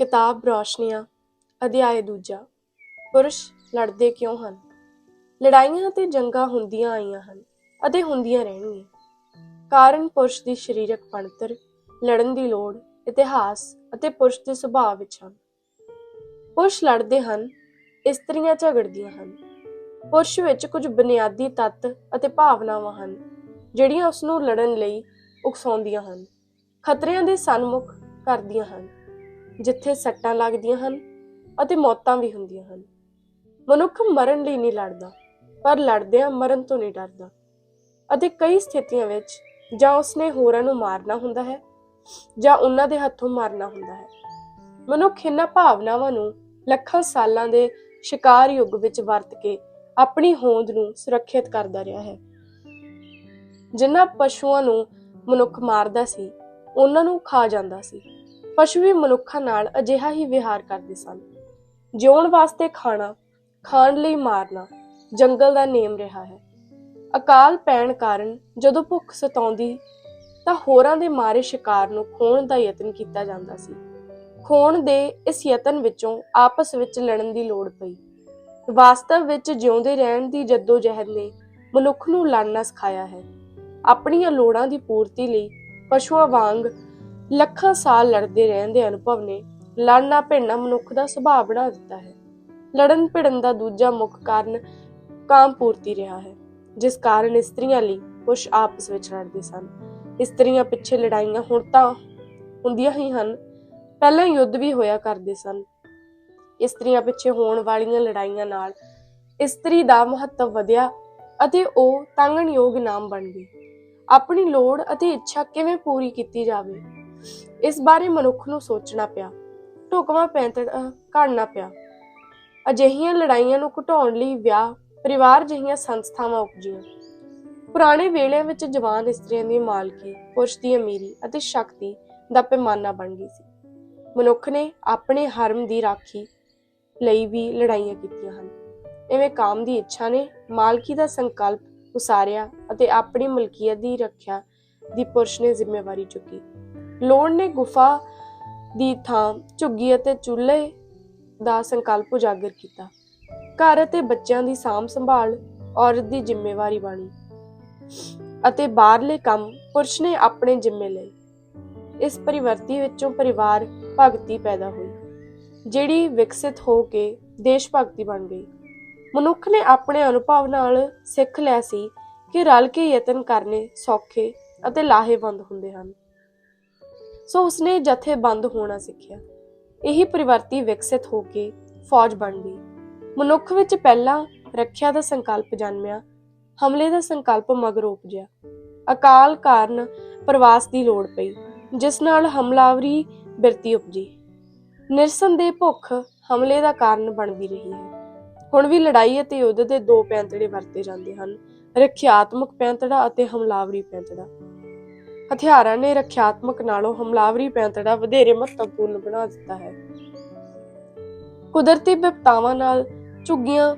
ਕਿਤਾਬ ਰੌਸ਼ਨੀਆਂ ਅਧਿਆਇ ਦੂਜਾ, ਪੁਰਸ਼ ਲੜਦੇ ਕਿਉਂ ਹਨ? ਲੜਾਈਆਂ ਤੇ ਜੰਗਾਂ ਹੁੰਦੀਆਂ ਆਈਆਂ ਹਨ ਅਤੇ ਹੁੰਦੀਆਂ ਰਹਿਣਗੀਆਂ। ਕਾਰਨ ਪੁਰਸ਼ ਦੀ ਸਰੀਰਕ ਬਣਤਰ, ਲੜਨ ਦੀ ਲੋੜ, ਇਤਿਹਾਸ ਅਤੇ ਪੁਰਸ਼ ਦੇ ਸੁਭਾਅ ਵਿੱਚ ਹਨ। ਪੁਰਸ਼ ਲੜਦੇ ਹਨ, ਇਸਤਰੀਆਂ ਝਗੜਦੀਆਂ ਹਨ। ਪੁਰਸ਼ ਵਿੱਚ ਕੁਝ ਬੁਨਿਆਦੀ ਤੱਤ ਅਤੇ ਭਾਵਨਾਵਾਂ ਹਨ, ਜਿਹੜੀਆਂ ਉਸ ਨੂੰ ਲੜਨ ਲਈ ਉਕਸਾਉਂਦੀਆਂ ਹਨ। ਖਤਰਿਆਂ ਦੇ ਸਨਮੁਖ ਕਰਦੀਆਂ ਹਨ। ਜਿੱਥੇ ਸੱਟਾਂ ਲੱਗਦੀਆਂ ਹਨ ਅਤੇ ਮੌਤਾਂ ਵੀ ਹੁੰਦੀਆਂ ਹਨ। ਮਨੁੱਖ ਮਰਨ ਲਈ ਨਹੀਂ ਲੜਦਾ, ਪਰ ਲੜਦਿਆਂ ਮਰਨ ਤੋਂ ਨਹੀਂ ਡਰਦਾ ਅਤੇ ਕਈ ਸਥਿਤੀਆਂ ਵਿੱਚ ਜਾਂ ਉਸਨੇ ਹੋਰਾਂ ਨੂੰ ਮਾਰਨਾ ਹੁੰਦਾ ਹੈ ਜਾਂ ਉਹਨਾਂ ਦੇ ਹੱਥੋਂ ਮਰਨਾ ਹੁੰਦਾ ਹੈ। ਮਨੁੱਖ ਇਹਨਾਂ ਭਾਵਨਾਵਾਂ ਨੂੰ ਲੱਖਾਂ ਸਾਲਾਂ ਦੇ ਸ਼ਿਕਾਰ ਯੁੱਗ ਵਿੱਚ ਵਰਤ ਕੇ ਆਪਣੀ ਹੋਂਦ ਨੂੰ ਸੁਰੱਖਿਅਤ ਕਰਦਾ ਰਿਹਾ ਹੈ। ਜਿਨ੍ਹਾਂ ਪਸ਼ੂਆਂ ਨੂੰ ਮਨੁੱਖ ਮਾਰਦਾ ਸੀ, ਉਹਨਾਂ ਨੂੰ ਖਾ ਜਾਂਦਾ ਸੀ। ਪਸ਼ੂ ਵੀ ਮਨੁੱਖਾਂ ਨਾਲ ਅਜਿਹਾ ਹੀ ਵਿਹਾਰ ਕਰਦੇ ਸਨ। ਜਿਉਣ ਵਾਸਤੇ ਖਾਣਾ, ਖਾਣ ਲਈ ਮਾਰਨਾ, ਜੰਗਲ ਦਾ ਨੇਮ ਰਿਹਾ ਹੈ। ਅਕਾਲ ਪੈਣ ਕਾਰਨ ਜਦੋਂ ਭੁੱਖ ਸਤਾਉਂਦੀ, ਤਾਂ ਹੋਰਾਂ ਦੇ ਮਾਰੇ ਸ਼ਿਕਾਰ ਨੂੰ ਖੋਣ ਦਾ ਯਤਨ ਕੀਤਾ ਜਾਂਦਾ ਸੀ। ਖੋਣ ਦੇ ਇਸ ਯਤਨ ਵਿੱਚੋਂ ਆਪਸ ਵਿੱਚ ਲੜਨ ਦੀ ਲੋੜ ਪਈ। ਵਾਸਤਵ ਵਿੱਚ ਜਿਉਂਦੇ ਰਹਿਣ ਦੀ ਜਦੋਜਹਿਦ ਨੇ ਮਨੁੱਖ ਨੂੰ ਲੜਨਾ ਸਿਖਾਇਆ ਹੈ। ਆਪਣੀਆਂ ਲੋੜਾਂ ਦੀ ਪੂਰਤੀ ਲਈ ਪਸ਼ੂਆਂ ਵਾਂਗ ਲੱਖਾਂ ਸਾਲ ਲੜਦੇ ਰਹਿਣ ਦੇ ਅਨੁਭਵ ਨੇ ਲੜਨਾ ਭਿੜਨਾ ਮਨੁੱਖ ਦਾ ਸੁਭਾਅ ਬਣਾ ਦਿੱਤਾ ਹੈ। ਲੜਨ ਭਿੜਨ ਦਾ ਦੂਜਾ ਮੁੱਖ ਕਾਰਨ ਕਾਮ ਪੂਰਤੀ ਰਿਹਾ ਹੈ, ਜਿਸ ਕਾਰਨ ਇਸਤਰੀਆਂ ਲਈ ਪੁਰਸ਼ ਆਪਸ ਵਿੱਚ ਲੜਦੇ ਸਨ। ਇਸਤਰੀਆਂ ਪਿੱਛੇ ਲੜਾਈਆਂ ਹੁਣ ਤਾਂ ਹੁੰਦੀਆਂ ਹੀ ਹਨ, ਪਹਿਲਾਂ ਯੁੱਧ ਵੀ ਹੋਇਆ ਕਰਦੇ ਸਨ। ਇਸਤਰੀਆਂ ਪਿੱਛੇ ਹੋਣ ਵਾਲੀਆਂ ਲੜਾਈਆਂ ਨਾਲ ਇਸਤਰੀ ਦਾ ਮਹੱਤਵ ਵਧਿਆ ਅਤੇ ਉਹ ਤਾਂਗਣਯੋਗ ਨਾਮ ਬਣ ਗਈ ਆਪਣੀ ਲੋੜ ਅਤੇ ਇੱਛਾ ਕਿਵੇਂ ਪੂਰੀ ਕੀਤੀ ਜਾਵੇ? ਇਸ ਬਾਰੇ ਮਨੁੱਖ ਨੂੰ ਸੋਚਣਾ ਪਿਆ, ਢੁਕਵਾਂ ਪੈਂਤੜ ਘੜਨਾ ਪਿਆ। ਅਜਿਹੀਆਂ ਲੜਾਈਆਂ ਨੂੰ ਘਟਾਉਣ ਲਈ ਵਿਆਹ, ਪਰਿਵਾਰ ਜਿਹੀਆਂ ਸੰਸਥਾਵਾਂ ਉਪਜੀਆਂ। ਪੁਰਾਣੇ ਵੇਲਿਆਂ ਵਿੱਚ ਜਵਾਨ ਇਸਤਰੀਆਂ ਦੀ ਮਾਲਕੀ, ਪੁਰਸ਼ ਦੀ ਅਮੀਰੀ ਅਤੇ ਸ਼ਕਤੀ ਦਾ ਪੈਮਾਨਾ ਬਣ ਗਈ ਸੀ। ਮਨੁੱਖ ਨੇ ਆਪਣੇ ਹਰਮ ਦੀ ਰਾਖੀ ਲਈ ਵੀ ਲੜਾਈਆਂ ਕੀਤੀਆਂ ਹਨ। ਐਵੇਂ ਕਾਮ ਦੀ ਇੱਛਾ ਨੇ ਮਾਲਕੀ ਦਾ ਸੰਕਲਪ ਉਸਾਰਿਆ ਅਤੇ ਆਪਣੀ ਮਲਕੀਅਤ ਦੀ ਰੱਖਿਆ ਦੀ ਪੁਰਸ਼ ਨੇ ਜ਼ਿੰਮੇਵਾਰੀ ਚੁੱਕੀ। ਲੋੜ ਨੇ ਗੁਫਾ ਦੀ ਥਾਂ ਝੁੱਗੀ ਅਤੇ ਚੁੱਲ੍ਹੇ ਦਾ ਸੰਕਲਪ ਉਜਾਗਰ ਕੀਤਾ। ਘਰ ਅਤੇ ਬੱਚਿਆਂ ਦੀ ਸਾਂਭ ਸੰਭਾਲ ਔਰਤ ਦੀ ਜ਼ਿੰਮੇਵਾਰੀ ਬਣੀ ਅਤੇ ਬਾਹਰਲੇ ਕੰਮ ਪੁਰਸ਼ ਨੇ ਆਪਣੇ ਜ਼ਿੰਮੇ ਲਏ। ਇਸ ਪਰਿਵਰਤੀ ਵਿੱਚੋਂ ਪਰਿਵਾਰ ਭਗਤੀ ਪੈਦਾ ਹੋਈ, ਜਿਹੜੀ ਵਿਕਸਿਤ ਹੋ ਕੇ ਦੇਸ਼ ਭਗਤੀ ਬਣ ਗਈ। ਮਨੁੱਖ ਨੇ ਆਪਣੇ ਅਨੁਭਵ ਨਾਲ ਸਿੱਖ ਲਿਆ ਸੀ ਕਿ ਰਲ ਕੇ ਯਤਨ ਕਰਨੇ ਸੌਖੇ ਅਤੇ ਲਾਹੇਵੰਦ ਹੁੰਦੇ ਹਨ। ਸੋ ਉਸਨੇ ਜਥੇਬੰਦ ਹੋਣਾ ਸਿੱਖਿਆ। ਇਹੀ ਪਰਿਵਰਤੀ ਵਿਕਸਿਤ ਹੋ ਕੇ ਫੌਜ ਬਣ ਗਈ। ਮਨੁੱਖ ਵਿੱਚ ਪਹਿਲਾਂ ਰੱਖਿਆ ਦਾ ਸੰਕਲਪ ਜਨਮਿਆ, ਹਮਲੇ ਦਾ ਸੰਕਲਪ ਮਗਰੋਂ ਉਪਜਿਆ। ਅਕਾਲ ਕਾਰਨ ਪ੍ਰਵਾਸ ਦੀ ਲੋੜ ਪਈ, ਜਿਸ ਨਾਲ ਹਮਲਾਵਰੀ ਬਿਰਤੀ ਉਪਜੀ। ਨਿਰਸਨ ਦੇ ਭੁੱਖ ਹਮਲੇ ਦਾ ਕਾਰਨ ਬਣਦੀ ਰਹੀ ਹੈ। ਹੁਣ ਵੀ ਲੜਾਈ ਅਤੇ ਯੁੱਧ ਦੇ ਦੋ ਪੈਂਤੜੇ ਵਰਤੇ ਜਾਂਦੇ ਹਨ, ਰੱਖਿਆਤਮਕ ਪੈਂਤੜਾ ਅਤੇ ਹਮਲਾਵਰੀ ਪੈਂਤੜਾ। ਹਥਿਆਰਾਂ ਨੇ ਰੱਖਿਆਤਮਕ ਨਾਲੋਂ ਹਮਲਾਵਰੀ ਪੈਂਤੜਾ ਵਧੇਰੇ ਮਹੱਤਵਪੂਰਨ ਬਣਾ ਦਿੱਤਾ ਹੈ। ਕੁਦਰਤੀ ਵਿਪਤਾਵਾਂ ਨਾਲ ਝੁੱਗੀਆਂ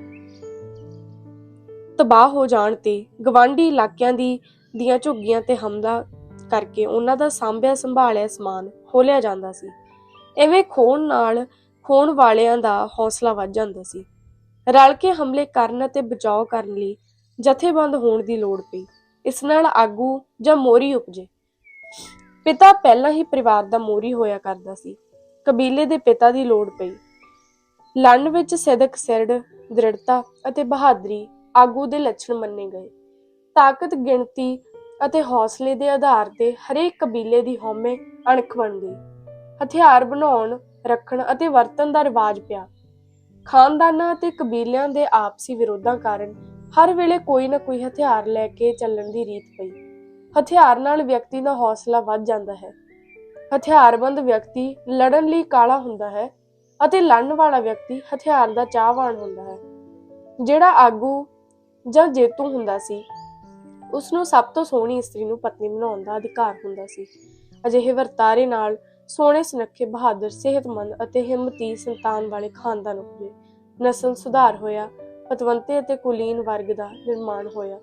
ਤਬਾਹ ਹੋ ਜਾਣ ਤੇ ਗਵਾਂਢੀ ਇਲਾਕਿਆਂ ਦੀ ਦੀਆਂ ਝੁੱਗੀਆਂ ਤੇ ਹਮਲਾ ਕਰਕੇ ਉਹਨਾਂ ਦਾ ਸਾਂਭਿਆ ਸੰਭਾਲਿਆ ਸਮਾਨ ਖੋਲਿਆ ਜਾਂਦਾ ਸੀ। ਐਵੇਂ ਖੋਣ ਨਾਲ ਖੋਣ ਵਾਲਿਆਂ ਦਾ ਹੌਸਲਾ ਵੱਧ ਜਾਂਦਾ ਸੀ। ਰਲ ਕੇ ਹਮਲੇ ਕਰਨ ਅਤੇ ਬਚਾਅ ਕਰਨ ਲਈ ਜਥੇਬੰਦ ਹੋਣ ਦੀ ਲੋੜ ਪਈ। ਇਸ ਨਾਲ ਆਗੂ ਜਾਂ ਮੋਰੀ ਉਪਜੇ। ਪਿਤਾ ਪਹਿਲਾਂ ਹੀ ਪਰਿਵਾਰ ਦਾ ਮੋਰੀ ਹੋਇਆ ਕਰਦਾ ਸੀ। ਕਬੀਲੇ ਦੇ ਪਿਤਾ ਦੀ ਲੋੜ ਪਈ। ਲੜਨ ਵਿੱਚ ਸਿਦਕ ਸਿਰੜ ਦ੍ਰਿੜਤਾ ਅਤੇ ਬਹਾਦਰੀ ਆਗੂ ਦੇ ਲੱਛਣ ਮੰਨੇ ਗਏ। ਤਾਕਤ, ਗਿਣਤੀ ਅਤੇ ਹੌਸਲੇ ਦੇ ਆਧਾਰ ਤੇ ਹਰੇਕ ਕਬੀਲੇ ਦੀ ਹਉਮੈ ਅਣਖ ਬਣ ਗਈ। ਹਥਿਆਰ ਬਣਾਉਣ, ਰੱਖਣ ਅਤੇ ਵਰਤਣ ਦਾ ਰਿਵਾਜ ਪਿਆ। ਖਾਨਦਾਨਾਂ ਅਤੇ ਕਬੀਲਿਆਂ ਦੇ ਆਪਸੀ ਵਿਰੋਧਾਂ ਕਾਰਨ ਹਰ ਵੇਲੇ ਕੋਈ ਨਾ ਕੋਈ ਹਥਿਆਰ ਲੈ ਕੇ ਚੱਲਣ ਦੀ ਰੀਤ ਪਈ। ਹਥਿਆਰ ਨਾਲ ਵਿਅਕਤੀ ਦਾ ਹੌਸਲਾ ਵੱਧ ਜਾਂਦਾ ਹੈ। ਹਥਿਆਰਬੰਦ ਵਿਅਕਤੀ ਲੜਨ ਲਈ ਕਾਲਾ ਹੁੰਦਾ ਹੈ ਅਤੇ ਲੜਨ ਵਾਲਾ ਵਿਅਕਤੀ ਹਥਿਆਰ ਦਾ ਚਾਹਵਾਨ ਹੁੰਦਾ ਹੈ। ਜਿਹੜਾ ਆਗੂ ਜਾਂ ਜੇਤੂ ਹੁੰਦਾ ਸੀ ਉਸ ਨੂੰ ਸਭ ਤੋਂ ਸੋਹਣੀ ਇਸਤਰੀ ਨੂੰ ਪਤਨੀ ਬਣਾਉਣ ਦਾ ਅਧਿਕਾਰ ਹੁੰਦਾ ਸੀ। ਅਜਿਹੇ ਵਰਤਾਰੇ ਨਾਲ ਸੋਹਣੇ, ਸੁਨੱਖੇ, ਬਹਾਦਰ, ਸਿਹਤਮੰਦ ਅਤੇ ਹਿੰਮਤੀ ਸੰਤਾਨ ਵਾਲੇ ਖਾਨਦਾਨ ਉਪਜੇ ਨਸਲ ਸੁਧਾਰ ਹੋਇਆ, ਪਤਵੰਤੇ ਅਤੇ ਕੁਲੀਨ ਵਰਗ ਦਾ ਨਿਰਮਾਣ ਹੋਇਆ।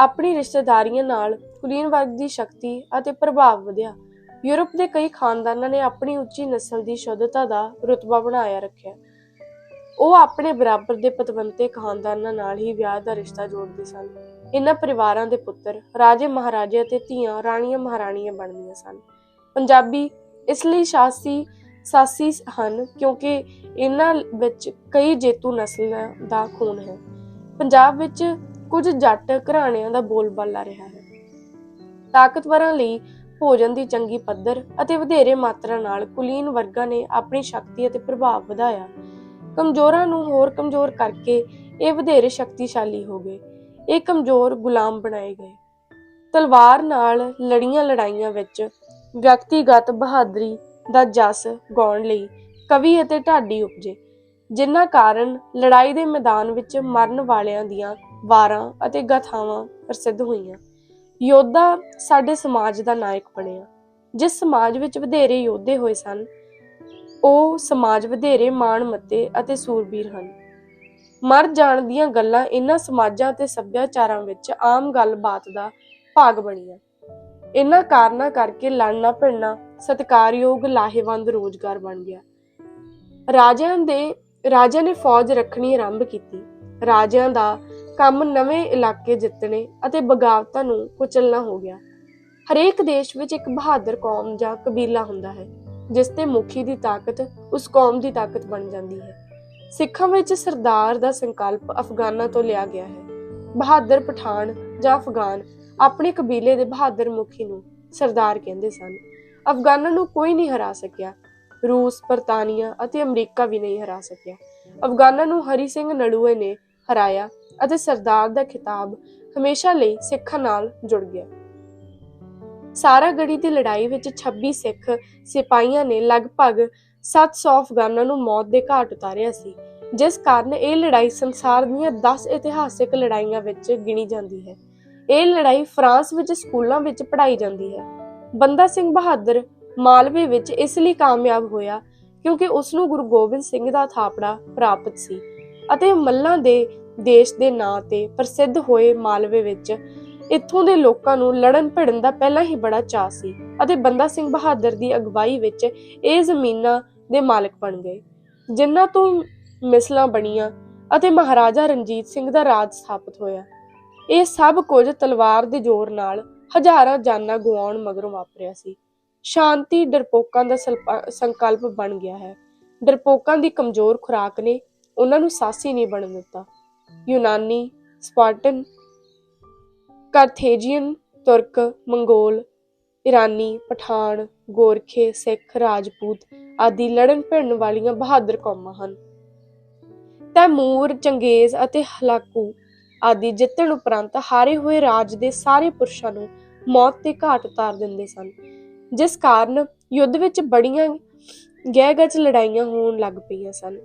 ਆਪਣੀ ਰਿਸ਼ਤੇਦਾਰੀਆਂ ਨਾਲ ਕੁਲੀਨ ਵਰਗ ਦੀ ਸ਼ਕਤੀ ਅਤੇ ਪ੍ਰਭਾਵ ਵਧਿਆ। ਯੂਰਪ ਦੇ ਕਈ ਖਾਨਦਾਨਾਂ ਨੇ ਆਪਣੀ ਉੱਚੀ ਨਸਲ ਦੀ ਸ਼ੁੱਧਤਾ ਦਾ ਰੁਤਬਾ ਬਣਾਇਆ ਰੱਖਿਆ। ਉਹ ਆਪਣੇ ਬਰਾਬਰ ਦੇ ਪਤਵੰਤੇ ਖਾਨਦਾਨਾਂ ਨਾਲ ਹੀ ਵਿਆਹ ਦਾ ਰਿਸ਼ਤਾ ਜੋੜਦੇ ਸਨ। ਇਹਨਾਂ ਪਰਿਵਾਰਾਂ ਦੇ ਪੁੱਤਰ, ਰਾਜੇ ਮਹਾਰਾਜੇ ਅਤੇ ਧੀਆਂ ਰਾਣੀਆਂ ਮਹਾਰਾਣੀਆਂ ਬਣਦੀਆਂ ਸਨ। ਪੰਜਾਬੀ ਇਸ ਲਈ ਸ਼ਾਸੀ, ਸਾਸੀ ਹਨ ਕਿਉਂਕਿ ਇਹਨਾਂ ਵਿੱਚ ਕਈ ਜੇਤੂ ਨਸਲਾਂ ਦਾ ਖੂਨ ਹੈ। ਪੰਜਾਬ ਵਿੱਚ ਕੁਝ ਜੱਟ ਘਰਾਣਿਆਂ ਦਾ ਬੋਲਬਾਲਾ ਰਿਹਾ ਹੈ। ਤਾਕਤਵਰਾਂ ਲਈ ਭੋਜਨ ਦੀ ਚੰਗੀ ਪੱਧਰ ਅਤੇ ਵਧੇਰੇ ਮਾਤਰਾ ਨਾਲ ਕੁਲੀਨ ਵਰਗਾਂ ਨੇ ਆਪਣੀ ਸ਼ਕਤੀ ਅਤੇ ਪ੍ਰਭਾਵ ਵਧਾਇਆ। ਕਮਜ਼ੋਰਾਂ ਨੂੰ ਹੋਰ ਕਮਜ਼ੋਰ ਕਰਕੇ ਇਹ ਵਧੇਰੇ ਸ਼ਕਤੀਸ਼ਾਲੀ ਹੋ ਗਏ। ਇਹ ਕਮਜ਼ੋਰ ਗੁਲਾਮ ਬਣਾਏ ਗਏ। ਤਲਵਾਰ ਨਾਲ ਲੜੀਆਂ ਲੜਾਈਆਂ ਵਿੱਚ ਵਿਅਕਤੀਗਤ ਬਹਾਦਰੀ ਦਾ ਜਸ ਗਾਉਣ ਲਈ ਕਵੀ ਅਤੇ ਢਾਡੀ ਉਪਜੇ, ਜਿਨ੍ਹਾਂ ਕਾਰਨ ਲੜਾਈ ਦੇ ਮੈਦਾਨ ਵਿੱਚ ਮਰਨ ਵਾਲਿਆਂ ਦੀਆਂ ਵਾਰਾਂ ਅਤੇ ਗਾਥਾਵਾਂ ਪ੍ਰਸਿੱਧ ਹੋਈਆਂ। ਯੋਧਾ ਸਾਡੇ ਸਮਾਜ ਦਾ ਨਾਇਕ ਬਣਿਆ। ਜਿਸ ਸਮਾਜ ਵਿੱਚ ਵਧੇਰੇ ਯੋਧੇ ਹੋਏ ਸਨ, ਉਹ ਸਮਾਜ ਵਧੇਰੇ ਮਾਣ ਅਤੇ ਸੂਰਬੀਰ ਹਨ। ਮਰ ਜਾਣ ਦੀਆਂ ਗੱਲਾਂ ਇਹਨਾਂ ਸਮਾਜਾਂ ਅਤੇ ਸੱਭਿਆਚਾਰਾਂ ਵਿੱਚ ਆਮ ਗੱਲਬਾਤ ਦਾ ਭਾਗ ਬਣੀਆਂ। ਇਹਨਾਂ ਕਾਰਨਾਂ ਕਰਕੇ ਲੜਨਾ ਭਿੜਨਾ ਸਤਿਕਾਰਯੋਗ ਲਾਹੇਵੰਦ ਰੋਜ਼ਗਾਰ ਬਣ ਗਿਆ। ਰਾਜਿਆਂ ਦੇ, ਰਾਜਿਆਂ ਨੇ ਫੌਜ ਰੱਖਣੀ ਆਰੰਭ ਕੀਤੀ। ਰਾਜਿਆਂ ਦਾ ਕੰਮ ਨਵੇਂ ਇਲਾਕੇ ਜਿੱਤਣੇ ਅਤੇ ਬਗਾਵਤਾਂ ਨੂੰ ਕੁਚਲਣਾ ਹੋ ਗਿਆ। ਹਰੇਕ ਦੇਸ਼ ਵਿੱਚ ਇੱਕ ਬਹਾਦਰ ਕੌਮ ਜਾਂ ਕਬੀਲਾ ਹੁੰਦਾ ਹੈ, ਜਿਸ ਤੇ ਮੁਖੀ ਦੀ ਤਾਕਤ ਉਸ ਕੌਮ ਦੀ ਤਾਕਤ ਬਣ ਜਾਂਦੀ ਹੈ। ਸਿੱਖਾਂ ਵਿੱਚ ਸਰਦਾਰ ਦਾ ਸੰਕਲਪ ਅਫਗਾਨਾਂ ਤੋਂ ਲਿਆ ਗਿਆ ਹੈ। ਬਹਾਦਰ ਪਠਾਨ ਜਾਂ ਅਫਗਾਨ ਆਪਣੇ ਕਬੀਲੇ ਦੇ ਬਹਾਦਰ ਮੁਖੀ ਨੂੰ ਸਰਦਾਰ ਕਹਿੰਦੇ ਸਨ। ਅਫਗਾਨਾਂ ਨੂੰ ਕੋਈ ਨਹੀਂ ਹਰਾ ਸਕਿਆ, ਰੂਸ, ਬਰਤਾਨੀਆ ਅਤੇ ਅਮਰੀਕਾ ਵੀ ਨਹੀਂ ਹਰਾ ਸਕਿਆ। ਅਫਗਾਨਾਂ ਨੂੰ ਹਰੀ ਸਿੰਘ ਨਲੂਏ ਨੇ ਹਰਾਇਆ ਅਤੇ ਸਰਦਾਰ ਦਾ ਖਿਤਾਬ ਹਮੇਸ਼ਾ ਲਈ ਸਿੱਖਾਂ ਨਾਲ ਜੁੜ ਗਿਆ। ਸਾਰਾਗੜੀ ਦੀ ਲੜਾਈ ਵਿੱਚ 26 ਸਿੱਖ ਸਿਪਾਹੀਆਂ ਨੇ ਲਗਭਗ 700 ਅਫਗਾਨਾਂ ਨੂੰ ਮੌਤ ਦੇ ਘਾਟ ਉਤਾਰਿਆ ਸੀ, ਜਿਸ ਕਾਰਨ ਇਹ ਲੜਾਈ ਸੰਸਾਰ ਦੀਆਂ 10 ਇਤਿਹਾਸਿਕ ਲੜਾਈਆਂ ਵਿੱਚ ਗਿਣੀ ਜਾਂਦੀ ਹੈ। ਇਹ ਲੜਾਈ ਫਰਾਂਸ ਵਿੱਚ ਸਕੂਲਾਂ ਵਿੱਚ ਪੜ੍ਹਾਈ ਜਾਂਦੀ ਹੈ। ਬੰਦਾ ਸਿੰਘ ਬਹਾਦਰ ਮਾਲਵੇ ਵਿੱਚ ਇਸ ਲਈ ਕਾਮਯਾਬ ਹੋਇਆ ਕਿਉਂਕਿ ਉਸ ਨੂੰ ਗੁਰੂ ਗੋਬਿੰਦ ਸਿੰਘ ਦਾ ਥਾਪੜਾ ਪ੍ਰਾਪਤ ਸੀ ਅਤੇ ਮੱਲਾਂ ਦੇ ਦੇਸ਼ ਦੇ ਨਾਂ ਤੇ ਪ੍ਰਸਿੱਧ ਹੋਏ ਮਾਲਵੇ ਵਿੱਚ, ਇੱਥੋਂ ਦੇ ਲੋਕਾਂ ਨੂੰ ਲੜਨ ਭਿੜਨ ਦਾ ਪਹਿਲਾਂ ਹੀ ਬੜਾ ਚਾਅ ਸੀ ਅਤੇ ਬੰਦਾ ਸਿੰਘ ਬਹਾਦਰ ਦੀ ਅਗਵਾਈ ਵਿੱਚ ਇਹ ਜ਼ਮੀਨਾਂ ਦੇ ਮਾਲਕ ਬਣ ਗਏ, ਜਿਨ੍ਹਾਂ ਤੋਂ ਮਿਸਲਾਂ ਬਣੀਆਂ ਅਤੇ ਮਹਾਰਾਜਾ ਰਣਜੀਤ ਸਿੰਘ ਦਾ ਰਾਜ ਸਥਾਪਿਤ ਹੋਇਆ। ਇਹ ਸਭ ਕੁਝ ਤਲਵਾਰ ਦੇ ਜ਼ੋਰ ਨਾਲ ਹਜ਼ਾਰਾਂ ਜਾਨਾਂ ਗਵਾਉਣ ਮਗਰੋਂ ਵਾਪਰਿਆ ਸੀ। ਸ਼ਾਂਤੀ ਡਰਪੋਕਾਂ ਦਾ ਸਲਪਾ- ਸੰਕਲਪ ਬਣ ਗਿਆ ਹੈ। ਡਰਪੋਕਾਂ ਦੀ ਕਮਜ਼ੋਰ ਖੁਰਾਕ ਨੇ ਉਹਨਾਂ ਨੂੰ ਸਾਸੀ ਨਹੀਂ ਬਣਨ ਦਿੱਤਾ। ਯੂਨਾਨੀ ਸਪਾਰਟਨ ਕਾਰਥੇਜੀਅਨ, ਤੁਰਕ, ਮੰਗੋਲ, ਇਰਾਨੀ, ਪਠਾਨ, ਗੋਰਖੇ, ਸਿੱਖ, ਰਾਜਪੂਤ ਆਦਿ ਲੜਨ ਭਿੜਨ ਵਾਲੀਆਂ ਬਹਾਦਰ ਕੌਮਾਂ ਹਨ। ਤੈਮੂਰ, ਚੰਗੇਜ਼ ਅਤੇ ਹਲਾਕੂ ਆਦਿ ਜਿੱਤਣ ਉਪਰੰਤ ਹਾਰੇ ਹੋਏ ਰਾਜ ਦੇ ਸਾਰੇ ਪੁਰਸ਼ਾਂ ਨੂੰ ਮੌਤ ਦੇ ਘਾਟ ਉਤਾਰ ਦਿੰਦੇ ਸਨ, ਜਿਸ ਕਾਰਨ ਯੁੱਧ ਵਿੱਚ ਬੜੀਆਂ ਗਹਿ-ਗਚ ਲੜਾਈਆਂ ਹੋਣ ਲੱਗ ਪਈਆਂ ਸਨ।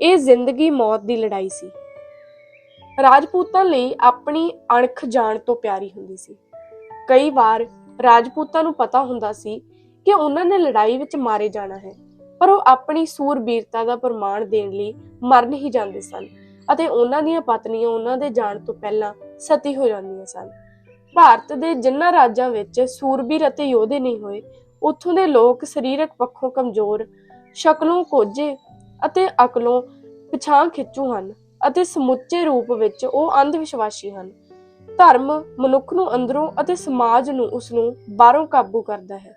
ਇਹ ਜ਼ਿੰਦਗੀ ਮੌਤ ਦੀ ਲੜਾਈ ਸੀ। ਰਾਜਪੂਤਾਂ ਲਈ ਆਪਣੀ ਅਣਖ ਜਾਣ ਤੋਂ ਪਿਆਰੀ ਹੁੰਦੀ ਸੀ। ਕਈ ਵਾਰ ਰਾਜਪੂਤਾਂ ਨੂੰ ਪਤਾ ਹੁੰਦਾ ਸੀ ਕਿ ਉਹਨਾਂ ਨੇ ਲੜਾਈ ਵਿੱਚ ਮਾਰੇ ਜਾਣਾ ਹੈ, ਪਰ ਉਹ ਆਪਣੀ ਸੂਰਬੀਰਤਾ ਦਾ ਪ੍ਰਮਾਣ ਦੇਣ ਲਈ ਮਰ ਨਹੀਂ ਜਾਂਦੇ ਸਨ ਅਤੇ ਉਹਨਾਂ ਦੀਆਂ ਪਤਨੀਆਂ ਉਹਨਾਂ ਦੇ ਜਾਣ ਤੋਂ ਪਹਿਲਾਂ ਸਤੀ ਹੋ ਜਾਂਦੀਆਂ ਸਨ। ਭਾਰਤ ਦੇ ਜਿਨ੍ਹਾਂ ਰਾਜਾਂ ਵਿੱਚ ਸੂਰਬੀਰ ਅਤੇ ਯੋਧੇ ਨਹੀਂ ਹੋਏ, ਉੱਥੋਂ ਦੇ ਲੋਕ ਸਰੀਰਕ ਪੱਖੋਂ ਕਮਜ਼ੋਰ, ਸ਼ਕਲੋਂ ਕੋਝੇ ਅਤੇ ਅਕਲੋਂ ਪਿਛਾਂ ਖਿੱਚੂ ਹਨ। ਅਤੇ ਸਮੁੱਚੇ ਰੂਪ ਵਿੱਚ ਉਹ ਅੰਧ ਵਿਸ਼ਵਾਸੀ ਹਨ। ਧਰਮ ਮਨੁੱਖ ਨੂੰ ਅੰਦਰੋਂ ਅਤੇ ਸਮਾਜ ਨੂੰ ਉਸ ਨੂੰ ਬਾਹਰੋਂ ਕਾਬੂ ਕਰਦਾ ਹੈ।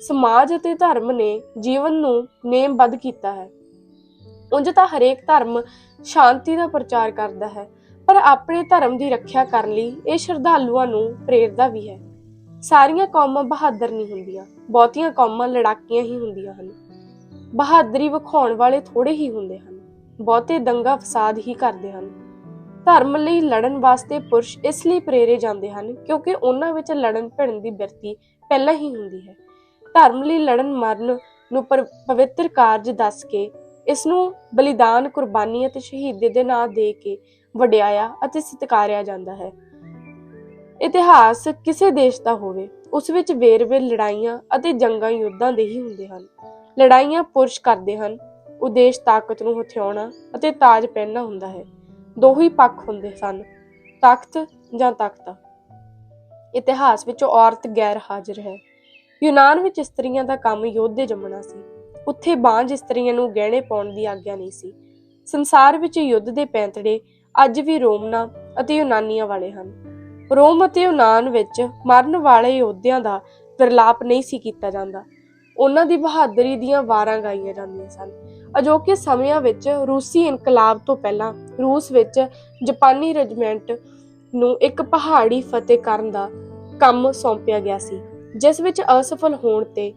ਸਮਾਜ ਅਤੇ ਧਰਮ ਨੇ ਜੀਵਨ ਨੂੰ ਨੇਮਬੱਧ ਕੀਤਾ ਹੈ। ਉਂਝ ਤਾਂ ਹਰੇਕ ਧਰਮ ਸ਼ਾਂਤੀ ਦਾ ਪ੍ਰਚਾਰ ਕਰਦਾ ਹੈ, ਪਰ ਆਪਣੇ ਧਰਮ ਦੀ ਰੱਖਿਆ ਕਰਨ ਲਈ ਇਹ ਸ਼ਰਧਾਲੂਆਂ ਨੂੰ ਪ੍ਰੇਰਦਾ ਵੀ ਹੈ। ਸਾਰੀਆਂ ਕੌਮਾਂ ਬਹਾਦਰ ਨਹੀਂ ਹੁੰਦੀਆਂ, ਬਹੁਤੀਆਂ ਕੌਮਾਂ ਲੜਾਕੀਆਂ ਹੀ ਹੁੰਦੀਆਂ ਹਨ। ਬਹਾਦਰੀ ਵਿਖਾਉਣ ਵਾਲੇ ਥੋੜੇ ਹੀ ਹੁੰਦੇ ਹਨ। ਬਹੁਤੇ ਦੰਗਾ ਫਸਾਦ ਹੀ ਕਰਦੇ ਹਨ। ਧਰਮ ਲਈ ਲੜਨ ਵਾਸਤੇ ਪੁਰਸ਼ ਇਸ ਲਈ ਪ੍ਰੇਰੇ ਜਾਂਦੇ ਹਨ ਕਿਉਂਕਿ ਉਹਨਾਂ ਵਿੱਚ ਲੜਨ ਭਿੜਨ ਦੀ ਬਿਰਤੀ ਪਹਿਲਾਂ ਹੀ ਹੁੰਦੀ ਹੈ। ਧਰਮ ਲਈ ਲੜਨ ਮਰਨ ਨੂੰ ਪਵਿੱਤਰ ਕਾਰਜ ਦੱਸ ਕੇ ਇਸ ਨੂੰ ਬਲੀਦਾਨ, ਕੁਰਬਾਨੀ ਅਤੇ ਸ਼ਹੀਦੀ ਦੇ ਨਾਂ ਦੇ ਕੇ ਵਡਿਆਇਆ ਅਤੇ ਸਤਿਕਾਰਿਆ ਜਾਂਦਾ ਹੈ। ਇਤਿਹਾਸ ਕਿਸੇ ਦੇਸ਼ ਦਾ ਹੋਵੇ, ਉਸ ਵਿੱਚ ਵੇਰਵੇ, ਲੜਾਈਆਂ ਅਤੇ ਜੰਗਾਂ ਯੁੱਧਾਂ ਦੇ ਹੀ ਹੁੰਦੇ ਹਨ। ਲੜਾਈਆਂ ਪੁਰਸ਼ ਕਰਦੇ ਹਨ ਉਦੇਸ਼ ਤਾਕਤ ਨੂੰ ਹਥਿਆਉਣਾ ਅਤੇ ਤਾਜ ਪਹਿਨਣਾ ਹੁੰਦਾ ਹੈ। ਦੋ ਹੀ ਪੱਖ ਹੁੰਦੇ ਸਨ, ਤਖਤ ਜਾਂ ਤਖਤਾ। ਇਤਿਹਾਸ ਵਿੱਚ ਔਰਤ ਗੈਰ ਹਾਜ਼ਰ ਹੈ। ਯੂਨਾਨ ਵਿੱਚ ਇਸਤਰੀਆਂ ਦਾ ਕੰਮ ਯੋਧੇ ਜੰਮਣਾ ਸੀ। ਉੱਥੇ ਬਾਂਝ ਇਸਤਰੀਆਂ ਨੂੰ ਗਹਿਣੇ ਪਾਉਣ ਦੀ ਆਗਿਆ ਨਹੀਂ ਸੀ। ਸੰਸਾਰ ਵਿੱਚ ਯੁੱਧ ਦੇ ਪੈਂਤੜੇ ਅੱਜ ਵੀ ਰੋਮਨਾਂ ਅਤੇ ਯੂਨਾਨੀਆਂ ਵਾਲੇ ਹਨ। ਰੋਮ ਅਤੇ ਯੂਨਾਨ ਵਿੱਚ ਮਰਨ ਵਾਲੇ ਯੋਧਿਆਂ ਦਾ ਵਿਰਲਾਪ ਨਹੀਂ ਸੀ ਕੀਤਾ ਜਾਂਦਾ। ਉਹਨਾਂ ਦੀ ਬਹਾਦਰੀ ਦੀਆਂ ਵਾਰਾਂ ਗਾਈਆਂ ਜਾਂਦੀਆਂ ਸਨ। ਅਜੋਕੇ ਸਮਿਆਂ ਵਿੱਚ ਰੂਸੀ ਇਨਕਲਾਬ ਤੋਂ ਪਹਿਲਾਂ ਰੂਸ ਵਿੱਚ ਜਾਪਾਨੀ ਰੈਜੀਮੈਂਟ ਨੂੰ ਇੱਕ ਪਹਾੜੀ ਫਤਿਹ ਕਰਨ ਦਾ ਕੰਮ ਸੌਂਪਿਆ ਗਿਆ ਸੀ, ਜਿਸ ਵਿੱਚ ਅਸਫਲ ਹੋਣ ਤੇ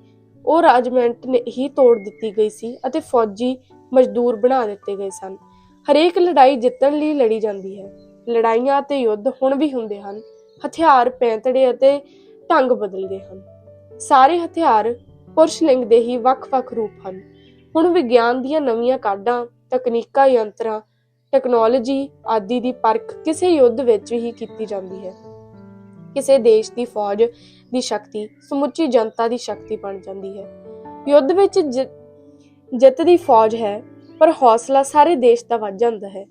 ਉਹ ਰੈਜੀਮੈਂਟ ਨੇ ਹੀ ਤੋੜ ਦਿੱਤੀ ਗਈ ਸੀ ਅਤੇ ਫੌਜੀ ਮਜ਼ਦੂਰ ਬਣਾ ਦਿੱਤੇ ਗਏ ਸਨ। ਹਰੇਕ ਲੜਾਈ ਜਿੱਤਣ ਲਈ ਲੜੀ ਜਾਂਦੀ ਹੈ। ਲੜਾਈਆਂ ਅਤੇ ਯੁੱਧ ਹੁਣ ਵੀ ਹੁੰਦੇ ਹਨ। ਹਥਿਆਰ, ਪੈਂਤੜੇ ਅਤੇ ਢੰਗ ਬਦਲ ਗਏ ਹਨ। ਸਾਰੇ ਹਥਿਆਰ ਪੁਰਸ਼ ਲਿੰਗ ਦੇ ਹੀ ਵੱਖ-ਵੱਖ ਰੂਪ ਹਨ। ਹੁਣ ਵਿਗਿਆਨ ਦੀਆਂ ਨਵੀਆਂ ਕਾਢਾਂ, ਤਕਨੀਕਾਂ, ਯੰਤਰਾਂ, ਟੈਕਨੋਲੋਜੀ ਆਦਿ ਦੀ ਪਰਖ ਕਿਸੇ ਯੁੱਧ ਵਿੱਚ ਹੀ ਕੀਤੀ ਜਾਂਦੀ ਹੈ। ਕਿਸੇ ਦੇਸ਼ ਦੀ ਫੌਜ ਦੀ ਸ਼ਕਤੀ ਸਮੁੱਚੀ ਜਨਤਾ ਦੀ ਸ਼ਕਤੀ ਬਣ ਜਾਂਦੀ ਹੈ। ਯੁੱਧ ਵਿੱਚ ਜਿੱਤ ਦੀ ਫੌਜ ਹੈ, ਪਰ ਹੌਸਲਾ ਸਾਰੇ ਦੇਸ਼ ਦਾ ਵੱਧ ਜਾਂਦਾ ਹੈ।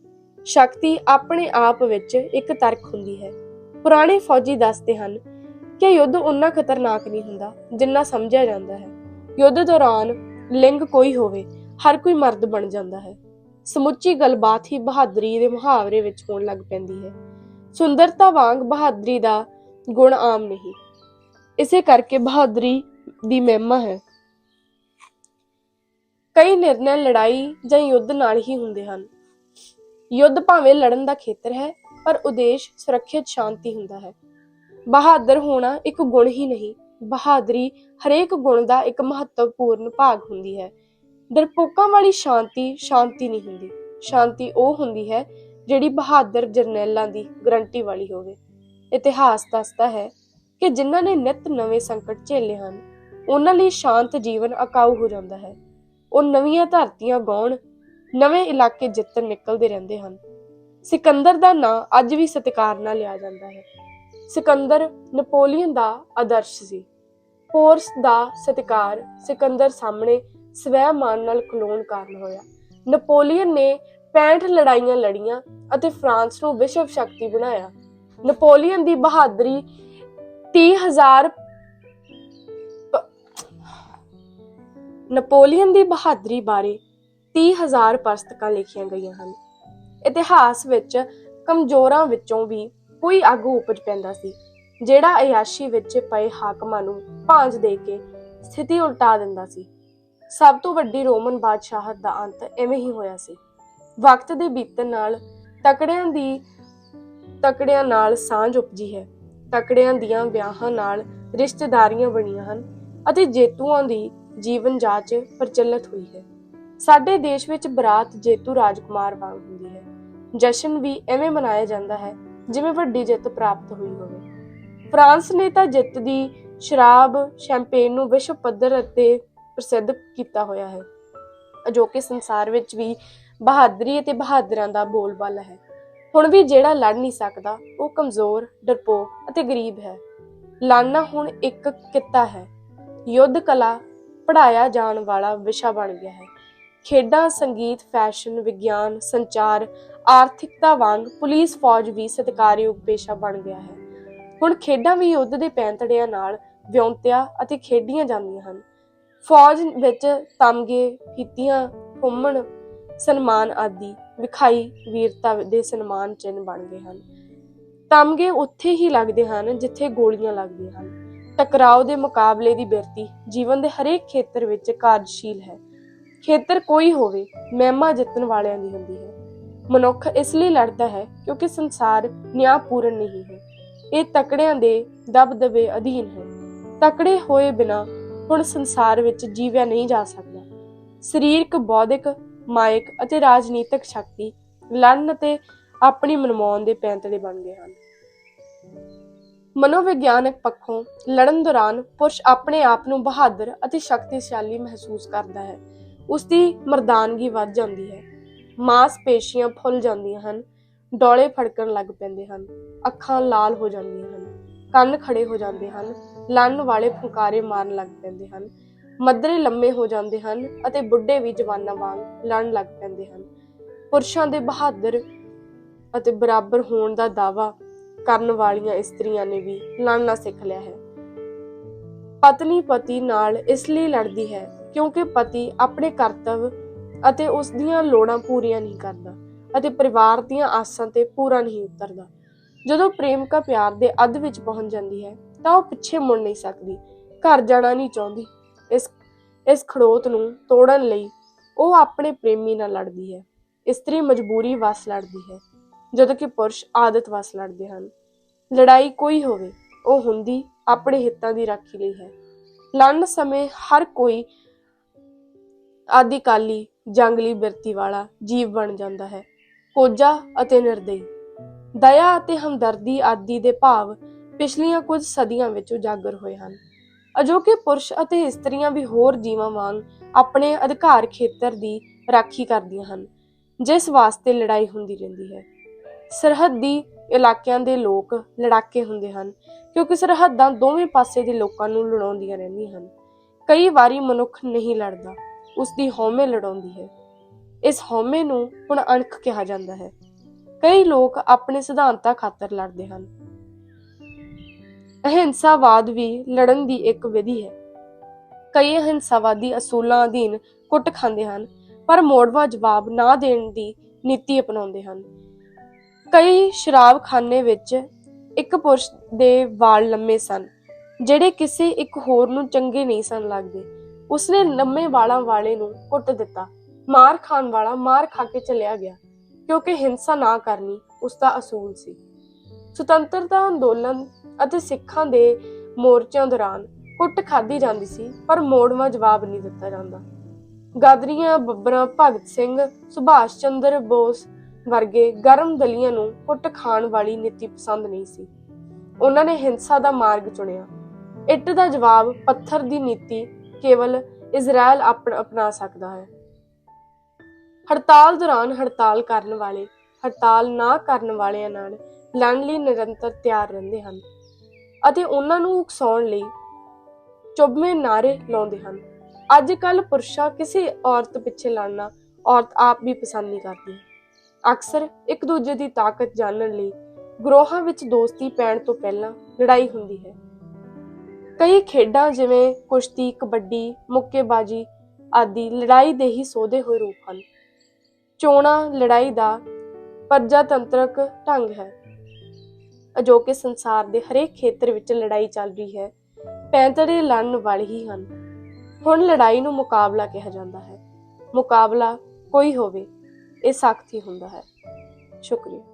ਸ਼ਕਤੀ ਆਪਣੇ ਆਪ ਵਿੱਚ ਇੱਕ ਤਰਕ ਹੁੰਦੀ ਹੈ। ਪੁਰਾਣੇ ਫੌਜੀ ਦੱਸਦੇ ਹਨ ਕਿ ਯੁੱਧ ਉਨਾ ਖਤਰਨਾਕ ਨਹੀਂ ਹੁੰਦਾ, ਜਿੰਨਾ ਸਮਝਿਆ ਜਾਂਦਾ ਹੈ। ਯੁੱਧ ਦੌਰਾਨ ਲਿੰਗ ਕੋਈ ਹੋਵੇ, ਹਰ ਕੋਈ ਮਰਦ ਬਣ ਜਾਂਦਾ ਹੈ। ਸਮੁੱਚੀ ਗੱਲਬਾਤ ਹੀ ਬਹਾਦਰੀ ਦੇ ਮੁਹਾਵਰੇ ਵਿੱਚ ਹੋਣ ਲੱਗ ਪੈਂਦੀ ਹੈ। ਸੁੰਦਰਤਾ ਵਾਂਗ ਬਹਾਦਰੀ ਦਾ ਗੁਣ ਆਮ ਨਹੀਂ। ਇਸੇ ਕਰਕੇ ਬਹਾਦਰੀ ਦੀ ਮਹਿਮਾ ਹੈ। ਕਈ ਨਿਰਣੈ ਲੜਾਈ ਜਾਂ ਯੁੱਧ ਨਾਲ ਹੀ ਹੁੰਦੇ ਹਨ। ਯੁੱਧ ਭਾਵੇਂ ਲੜਨ ਦਾ ਖੇਤਰ ਹੈ, ਪਰ ਉਦੇਸ਼, ਸੁਰੱਖਿਅਤ, ਸ਼ਾਂਤੀ ਹੁੰਦਾ ਹੈ। ਬਹਾਦਰ ਹੋਣਾ ਇੱਕ ਗੁਣ ਹੀ ਨਹੀਂ ਬਹਾਦਰੀ ਹਰੇਕ ਗੁਣ ਦਾ ਇੱਕ ਮਹੱਤਵਪੂਰਨ ਭਾਗ ਹੁੰਦੀ ਹੈ। ਡਰਪੋਕਾਂ ਵਾਲੀ ਸ਼ਾਂਤੀ ਸ਼ਾਂਤੀ ਨਹੀਂ ਹੁੰਦੀ। ਸ਼ਾਂਤੀ ਉਹ ਹੁੰਦੀ ਹੈ ਜਿਹੜੀ ਬਹਾਦਰ ਜਰਨੈਲਾਂ ਦੀ ਗਰੰਟੀ ਵਾਲੀ ਹੋਵੇ। ਇਤਿਹਾਸ ਦੱਸਦਾ ਹੈ ਕਿ ਜਿਨ੍ਹਾਂ ਨੇ ਨਿਤ ਨਵੇਂ ਸੰਕਟ ਝੇਲੇ ਹਨ, ਉਹਨਾਂ ਲਈ ਸ਼ਾਂਤ ਜੀਵਨ ਅਕਾਊ ਹੋ ਜਾਂਦਾ ਹੈ। ਉਹ ਨਵੀਆਂ ਧਰਤੀਆਂ ਗਾਉਣ, ਨਵੇਂ ਇਲਾਕੇ ਜਿੱਤਣ ਨਿਕਲਦੇ ਰਹਿੰਦੇ ਹਨ। ਸਿਕੰਦਰ ਦਾ ਨਾਂ ਅੱਜ ਵੀ ਸਤਿਕਾਰ ਨਾਲ ਲਿਆ ਜਾਂਦਾ ਹੈ। ਸਿਕੰਦਰ ਨਪੋਲੀਅਨ ਦਾ ਆਦਰਸ਼ ਸੀ। ਪੋਰਸ ਦਾ ਸਤਿਕਾਰ ਸਿਕੰਦਰ ਸਾਹਮਣੇ ਸਵੈ ਨਾਲ ਕਲੋਨ ਕਾਰਨ ਹੋਇਆ। ਨਪੋਲੀਅਨ ਨੇ 65 ਲੜਾਈਆਂ ਲੜੀਆਂ ਅਤੇ ਫਰਾਂਸ ਨੂੰ ਵਿਸ਼ਵ ਸ਼ਕਤੀ ਬਣਾਇਆ। ਨਪੋਲੀਅਨ ਦੀ ਬਹਾਦਰੀ 30000 ਪ- ਨਪੋਲੀਅਨ ਦੀ ਬਹਾਦਰੀ ਬਾਰੇ 30000 ਪੁਸਤਕਾਂ ਲਿਖੀਆਂ ਗਈਆਂ ਹਨ। ਇਤਿਹਾਸ ਵਿੱਚ ਕਮਜ਼ੋਰਾਂ ਵਿੱਚੋਂ ਵੀ ਕੋਈ ਆਗੂ ਉਪਜ ਪੈਂਦਾ ਸੀ। ਜਿਹੜਾ ਅਯਾਸ਼ੀ ਵਿੱਚ ਪਏ ਹਾਕਮਾਂ ਨੂੰ ਭਾਂਜ ਦੇ ਕੇ ਸਥਿਤੀ ਉਲਟਾ ਦਿੰਦਾ ਸੀ। ਸਭ ਤੋਂ ਵੱਡੀ ਰੋਮਨ ਬਾਦਸ਼ਾਹਤ ਦਾ ਅੰਤ ਐਵੇਂ ਹੀ ਹੋਇਆ ਸੀ। ਵਕਤ ਦੇ ਬੀਤਣ ਨਾਲ ਤਕੜਿਆਂ ਦੀ, ਤਕੜਿਆਂ ਨਾਲ ਸਾਂਝ ਉਪਜੀ ਹੈ। ਤਕੜਿਆਂ ਦੀਆਂ ਵਿਆਹਾਂ ਨਾਲ ਰਿਸ਼ਤੇਦਾਰੀਆਂ ਬਣੀਆਂ ਹਨ ਅਤੇ ਜੇਤੂਆਂ ਦੀ ਜੀਵਨ ਜਾਚ ਪ੍ਰਚਲਿਤ ਹੋਈ ਹੈ। ਸਾਡੇ ਦੇਸ਼ ਵਿੱਚ ਬਰਾਤ ਜੇਤੂ ਰਾਜਕੁਮਾਰ ਵਾਂਗ ਹੁੰਦੀ ਹੈ। ਜਸ਼ਨ ਵੀ ਐਵੇਂ ਮਨਾਇਆ ਜਾਂਦਾ ਹੈ, ਜਿਵੇਂ ਵੱਡੀ ਜਿੱਤ ਪ੍ਰਾਪਤ ਹੋਈ ਹੋਵੇ। ਫਰਾਂਸ ਨੇ ਤਾਂ ਜਿੱਤ ਦੀ ਸ਼ਰਾਬ, ਸ਼ੈਂਪੇਨ ਨੂੰ ਵਿਸ਼ਵ ਪੱਧਰ ਅਤੇ ਪ੍ਰਸਿੱਧ ਕੀਤਾ ਹੋਇਆ ਹੈ ਅਜੋਕੇ ਸੰਸਾਰ ਵਿੱਚ ਵੀ ਬਹਾਦਰੀ ਅਤੇ ਬਹਾਦਰਾਂ ਦਾ ਬੋਲਬਾਲਾ ਹੈ। ਹੁਣ ਵੀ ਜਿਹੜਾ ਲੜ ਨਹੀਂ ਸਕਦਾ, ਉਹ ਕਮਜ਼ੋਰ ਡਰਪੋਕ ਅਤੇ ਗਰੀਬ ਹੈ। ਲੜਨਾ ਹੁਣ ਇੱਕ ਕਿੱਤਾ ਹੈ। ਯੁੱਧ ਕਲਾ ਪੜਾਇਆ ਜਾਣ ਵਾਲਾ ਵਿਸ਼ਾ ਬਣ ਗਿਆ ਹੈ। ਖੇਡਾਂ, ਸੰਗੀਤ, ਫੈਸ਼ਨ, ਵਿਗਿਆਨ, ਸੰਚਾਰ, ਆਰਥਿਕਤਾ ਵਾਂਗ ਪੁਲਿਸ ਫੌਜ ਵੀ ਸਤਿਕਾਰਯੋਗ ਪੇਸ਼ਾ ਬਣ ਗਿਆ ਹੈ। ਹੁਣ ਖੇਡਾਂ ਵੀ ਯੁੱਧ ਦੇ ਪੈਂਤੜਿਆਂ ਨਾਲ ਵਿਉਂਤਿਆ ਅਤੇ ਖੇਡੀਆਂ ਜਾਂਦੀਆਂ ਹਨ। ਫੌਜ ਵਿੱਚ ਤਮਗੇ ਫੀਤੀਆਂ ਫੁੰਮਣ ਸਨਮਾਨ ਆਦਿ ਵਿਖਾਈ ਵੀਰਤਾ ਦੇ ਸਨਮਾਨ ਚਿੰਨ੍ਹ ਬਣ ਗਏ ਹਨ। ਤਮਗੇ ਉੱਥੇ ਹੀ ਲੱਗਦੇ ਹਨ ਜਿੱਥੇ ਗੋਲੀਆਂ ਲੱਗਦੀਆਂ ਹਨ। ਟਕਰਾਓ ਦੇ ਮੁਕਾਬਲੇ ਦੀ ਬਿਰਤੀ ਜੀਵਨ ਦੇ ਹਰੇਕ ਖੇਤਰ ਵਿੱਚ ਕਾਰਜਸ਼ੀਲ ਹੈ। ਖੇਤਰ ਕੋਈ ਹੋਵੇ, ਮਹਿਮਾ ਜਿੱਤਣ ਵਾਲਿਆਂ ਦੀ ਹੁੰਦੀ ਹੈ। ਮਨੁੱਖ ਇਸ ਲਈ ਲੜਦਾ ਹੈ ਕਿਉਂਕਿ ਸੰਸਾਰ ਨਿਆਂਪੂਰਨ ਨਹੀਂ ਹੈ। ਇਹ ਤਕੜਿਆਂ ਦੇ ਦਬਦਬੇ ਅਧੀਨ ਹੈ। ਤਕੜੇ ਹੋਏ ਬਿਨਾ ਹੁਣ ਸੰਸਾਰ ਵਿੱਚ ਜੀਵਿਆ ਨਹੀਂ ਜਾ ਸਕਦਾ। ਸਰੀਰਕ, ਬੌਧਿਕ, ਮਾਇਕ ਅਤੇ ਰਾਜਨੀਤਿਕ ਸ਼ਕਤੀ ਲੜਨ ਅਤੇ ਆਪਣੀ ਮਨਮਾਉਣ ਦੇ ਪੈਂਤੜੇ ਬਣ ਗਏ ਹਨ। ਮਨੋਵਿਗਿਆਨਕ ਪੱਖੋਂ ਲੜਨ ਦੌਰਾਨ ਪੁਰਸ਼ ਆਪਣੇ ਆਪ ਨੂੰ ਬਹਾਦਰ ਅਤੇ ਸ਼ਕਤੀਸ਼ਾਲੀ ਮਹਿਸੂਸ ਕਰਦਾ ਹੈ। ਉਸ ਦੀ ਮਰਦਾਨਗੀ ਵੱਧ ਜਾਂਦੀ ਹੈ। ਮਾਸਪੇਸ਼ੀਆਂ ਫੁੱਲ ਜਾਂਦੀਆਂ ਹਨ। ਡੋਲੇ ਫੜਕਣ ਲੱਗ ਪੈਂਦੇ ਹਨ। ਅੱਖਾਂ ਲਾਲ ਹੋ ਜਾਂਦੀਆਂ ਹਨ। ਕੰਨ ਖੜੇ ਹੋ ਜਾਂਦੇ ਹਨ। ਲੜਨ ਵਾਲੇ ਫੁੰਕਾਰੇ ਮਾਰਨ ਲੱਗ ਪੈਂਦੇ ਹਨ। ਮੱਧਰੇ ਲੰਮੇ ਹੋ ਜਾਂਦੇ ਹਨ ਅਤੇ ਬੁੱਢੇ ਵੀ ਜਵਾਨਾਂ ਵਾਂਗ ਲੜਨ ਲੱਗ ਪੈਂਦੇ ਹਨ। ਪੁਰਸ਼ਾਂ ਦੇ ਬਹਾਦਰ ਅਤੇ ਬਰਾਬਰ ਹੋਣ ਦਾ ਦਾਵਾ ਕਰਨ ਵਾਲੀਆਂ ਇਸਤਰੀਆਂ ਨੇ ਵੀ ਲੜਨਾ ਸਿੱਖ ਲਿਆ ਹੈ। ਪਤਨੀ ਪਤੀ ਨਾਲ ਇਸ ਲਈ ਲੜਦੀ ਹੈ ਕਿਉਂਕਿ ਪਤੀ ਆਪਣੇ ਕਰਤੱਵ ਅਤੇ ਉਸ ਦੀਆਂ ਲੋੜਾਂ ਪੂਰੀਆਂ ਨਹੀਂ ਕਰਦਾ। ਅਤੇ ਪਰਿਵਾਰ ਦੀਆਂ ਆਸਾਂ ਤੇ ਪੂਰਾ ਨਹੀਂ ਉਤਰਦਾ। ਜਦੋਂ ਪ੍ਰੇਮਿਕਾ ਪਿਆਰ ਦੇ ਅੱਧ ਵਿੱਚ ਪਹੁੰਚ ਜਾਂਦੀ ਹੈ, ਤਾਂ ਉਹ ਪਿੱਛੇ ਮੁੜ ਨਹੀਂ ਸਕਦੀ, ਘਰ ਜਾਣਾ ਨਹੀਂ ਚਾਹੁੰਦੀ। ਇਸ ਇਸ ਖੜੋਤ ਨੂੰ ਤੋੜਨ ਲਈ ਉਹ ਆਪਣੇ ਪ੍ਰੇਮੀ ਨਾਲ ਲੜਦੀ ਹੈ। ਇਸਤਰੀ ਮਜਬੂਰੀ ਵਸ ਲੜਦੀ ਹੈ, ਜਦੋਂ ਕਿ ਪੁਰਸ਼ ਆਦਤ ਵਸ ਲੜਦੇ ਹਨ। ਲੜਾਈ ਕੋਈ ਹੋਵੇ, ਉਹ ਹੁੰਦੀ ਆਪਣੇ ਹਿੱਤਾਂ ਦੀ ਰਾਖੀ ਲਈ ਹੈ। ਲੜਨ ਸਮੇਂ ਹਰ ਕੋਈ ਆਦਿਕਾਲੀ, ਜੰਗਲੀ ਬਿਰਤੀ ਵਾਲਾ ਜੀਵ ਬਣ ਜਾਂਦਾ ਹੈ। ਕੋਝਾ ਅਤੇ ਨਿਰਦਈ ਦਇਆ ਅਤੇ ਹਮਦਰਦੀ ਆਦਿ ਦੇ ਭਾਵ ਪਿਛਲੀਆਂ ਕੁਝ ਸਦੀਆਂ ਵਿੱਚ ਉਜਾਗਰ ਹੋਏ ਹਨ। ਅਜੋਕੇ ਪੁਰਸ਼ ਅਤੇ ਇਸਤਰੀਆਂ ਵੀ ਹੋਰ ਜੀਵਾਂ ਵਾਂਗ ਆਪਣੇ ਅਧਿਕਾਰ ਖੇਤਰ ਦੀ ਰਾਖੀ ਕਰਦੀਆਂ ਹਨ, ਜਿਸ ਵਾਸਤੇ ਲੜਾਈ ਹੁੰਦੀ ਰਹਿੰਦੀ ਹੈ। ਸਰਹੱਦੀ ਇਲਾਕਿਆਂ ਦੇ ਲੋਕ ਲੜਾਕੇ ਹੁੰਦੇ ਹਨ, ਕਿਉਂਕਿ ਸਰਹੱਦਾਂ ਦੋਵੇਂ ਪਾਸੇ ਦੇ ਲੋਕਾਂ ਨੂੰ ਲੜਾਉਂਦੀਆਂ ਰਹਿੰਦੀਆਂ ਹਨ। ਕਈ ਵਾਰੀ ਮਨੁੱਖ ਨਹੀਂ ਲੜਦਾ ਉਸ ਦੀ ਹਉਮੈ ਲੜਾਉਂਦੀ ਹੈ। ਇਸ ਹਉਮੈ ਨੂੰ ਹੁਣ ਅਣਖ ਕਿਹਾ ਜਾਂਦਾ ਹੈ। ਕਈ ਲੋਕ ਆਪਣੇ ਸਿਧਾਂਤਾਂ ਖਾਤਰ ਲੜਦੇ ਹਨ। ਅਹਿੰਸਾਵਾਦ ਵੀ ਲੜਨ ਦੀ ਇੱਕ ਵਿਧੀ ਹੈ। ਕਈ ਅਹਿੰਸਾਵਾਦੀ ਅਸੂਲਾਂ ਅਧੀਨ ਕੁੱਟ ਖਾਂਦੇ ਹਨ, ਪਰ ਮੋੜਵਾ ਜਵਾਬ ਨਾ ਦੇਣ ਦੀ ਨੀਤੀ ਅਪਣਾਉਂਦੇ ਹਨ। ਕਈ ਸ਼ਰਾਬਖਾਨੇ ਵਿੱਚ ਇੱਕ ਪੁਰਸ਼ ਦੇ ਵਾਲ ਲੰਮੇ ਸਨ, ਜਿਹੜੇ ਕਿਸੇ ਇੱਕ ਹੋਰ ਨੂੰ ਚੰਗੇ ਨਹੀਂ ਸਨ ਲੱਗਦੇ। ਉਸਨੇ ਲੰਮੇ ਵਾਲਾਂ ਵਾਲੇ ਨੂੰ ਕੁੱਟ ਦਿੱਤਾ। ਮਾਰ ਖਾਣ ਵਾਲਾ ਮਾਰ ਖਾ ਕੇ ਚਲਿਆ ਗਿਆ, ਕਿਉਂਕਿ ਹਿੰਸਾ ਨਾ ਕਰਨੀ ਉਸ ਦਾ ਅਸੂਲ ਸੀ। ਸੁਤੰਤਰਤਾ ਅੰਦੋਲਨ ਅਤੇ ਸਿੱਖਾਂ ਦੇ ਮੋਰਚਿਆਂ ਦੌਰਾਨ ਕੁੱਟ ਖਾਧੀ ਜਾਂਦੀ ਸੀ, ਪਰ ਮੋੜਵਾਂ ਜਵਾਬ ਨਹੀਂ ਦਿੱਤਾ ਜਾਂਦਾ। ਗਾਦਰੀਆਂ, ਬੱਬਰਾਂ, ਭਗਤ ਸਿੰਘ, ਸੁਭਾਸ਼ ਚੰਦਰ ਬੋਸ ਵਰਗੇ ਗਰਮ ਦਲੀਆਂ ਨੂੰ ਕੁੱਟ ਖਾਣ ਵਾਲੀ ਨੀਤੀ ਪਸੰਦ ਨਹੀਂ ਸੀ। ਉਹਨਾਂ ਨੇ ਹਿੰਸਾ ਦਾ ਮਾਰਗ ਚੁਣਿਆ। ਇੱਟ ਦਾ ਜਵਾਬ ਪੱਥਰ ਦੀ ਨੀਤੀ ਕੇਵਲ ਇਜ਼ਰਾਈਲ ਆਪਣ ਅਪਣਾ ਸਕਦਾ ਹੈ। ਹੜਤਾਲ ਦੌਰਾਨ ਹੜਤਾਲ ਕਰਨ ਵਾਲੇ, ਹੜਤਾਲ ਨਾ ਕਰਨ ਵਾਲਿਆਂ ਨਾਲ ਲੜਨ ਲਈ ਨਿਰੰਤਰ ਤਿਆਰ ਰਹਿੰਦੇ ਹਨ ਅਤੇ ਉਹਨਾਂ ਨੂੰ ਉਕਸਾਉਣ ਲਈ ਚੁੱਭਵੇਂ ਨਾਰੇ ਲਾਉਂਦੇ ਹਨ। ਅੱਜ ਕੱਲ ਪੁਰਸ਼ਾਂ ਕਿਸੇ ਔਰਤ ਪਿੱਛੇ ਲੜਨਾ ਔਰਤ ਆਪ ਵੀ ਪਸੰਦ ਨਹੀਂ ਕਰਦੀ। ਅਕਸਰ ਇੱਕ ਦੂਜੇ ਦੀ ਤਾਕਤ ਜਾਣਨ ਲਈ ਗਰੋਹਾਂ ਵਿੱਚ ਦੋਸਤੀ ਪੈਣ ਤੋਂ ਪਹਿਲਾਂ ਲੜਾਈ ਹੁੰਦੀ ਹੈ। ਕਈ ਖੇਡਾਂ ਜਿਵੇਂ ਕੁਸ਼ਤੀ, ਕਬੱਡੀ, ਮੁੱਕੇਬਾਜ਼ੀ ਆਦਿ ਲੜਾਈ ਦੇ ਹੀ ਸੋਧੇ ਹੋਏ ਰੂਪ ਹਨ। ਚੋਣਾ, ਲੜਾਈ ਦਾ ਪ੍ਰਜਾਤੰਤਰਕ ਢੰਗ ਹੈ। ਅਜੋਕੇ ਸੰਸਾਰ ਦੇ ਹਰੇਕ ਖੇਤਰ ਵਿੱਚ ਲੜਾਈ ਚੱਲ ਰਹੀ ਹੈ। ਪੈਂਤੜੇ ਲੜਨ ਵਾਲੇ ਹੀ ਹਨ। ਹੁਣ ਲੜਾਈ ਨੂੰ ਮੁਕਾਬਲਾ ਕਿਹਾ ਜਾਂਦਾ ਹੈ। ਮੁਕਾਬਲਾ ਕੋਈ ਹੋਵੇ, ਇਹ ਸਖਤ ਹੀ ਹੁੰਦਾ ਹੈ। ਸ਼ੁਕਰੀਆ।